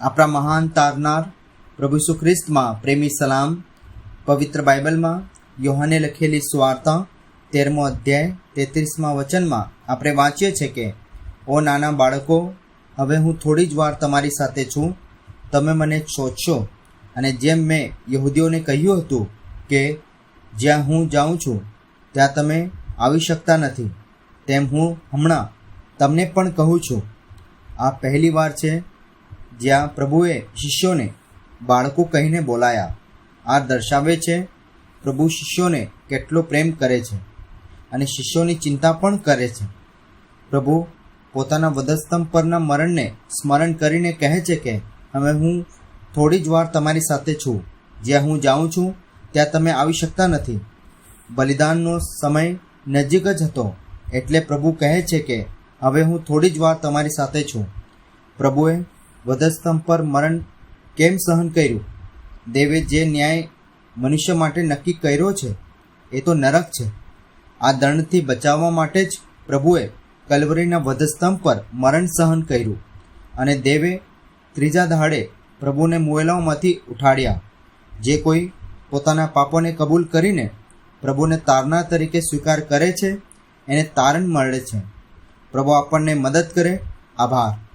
આપણા મહાન તારનાર પ્રભુ સુખ્રિસ્તમાં પ્રેમી સલામ, પવિત્ર બાઇબલમાં યોહાને લખેલી સ્વાર્તા, તેરમો અધ્યાય, તેત્રીસમાં વચનમાં આપણે વાંચીએ છીએ કે, ઓ નાના બાળકો, હવે હું થોડી જ વાર તમારી સાથે છું. તમે મને શોધશો. અને જેમ મેં યહૂદીઓને કહ્યું હતું કે, જ્યાં હું જાઉં છું, ત્યાં તમે આવી શકતા નથી. તેમ હું હમણાં તમને પણ કહું છું. આ પહેલી વાર છે જ્યાં પ્રભુએ શિષ્યોને બાળકો કહીને બોલાયા. આ દર્શાવે છે, પ્રભુ શિષ્યોને કેટલો પ્રેમ કરે છે અને શિષ્યોની ચિંતા પણ કરે છે. પ્રભુ પોતાના વધસ્તંભ પરના મરણને સ્મરણ કરીને કહે છે કે, હવે હું થોડી જ વાર તમારી સાથે છું. જ્યાં હું જાઉં છું, ત્યાં તમે આવી શકતા નથી. બલિદાનનો સમય નજીક જ હતો, એટલે પ્રભુ કહે છે કે, હવે હું થોડી જ વાર તમારી સાથે છું. પ્રભુએ વધસ્તંભ પર મરણ કેમ સહન કર્યું? દેવે જે ન્યાય મનુષ્ય માટે નક્કી કર્યો છે, એ તો નરક છે. આ દંડથી બચાવવા માટે જ પ્રભુએ કલવરીના વધસ્તંભ પર મરણ સહન કર્યું અને દેવે ત્રીજા દહાડે પ્રભુને મુએલાઓમાંથી ઉઠાડ્યા. જે કોઈ પોતાના પાપોને કબૂલ કરીને પ્રભુને તારણા તરીકે સ્વીકાર કરે છે, એને તારણ મળે છે. પ્રભુ આપણને મદદ કરે. આભાર.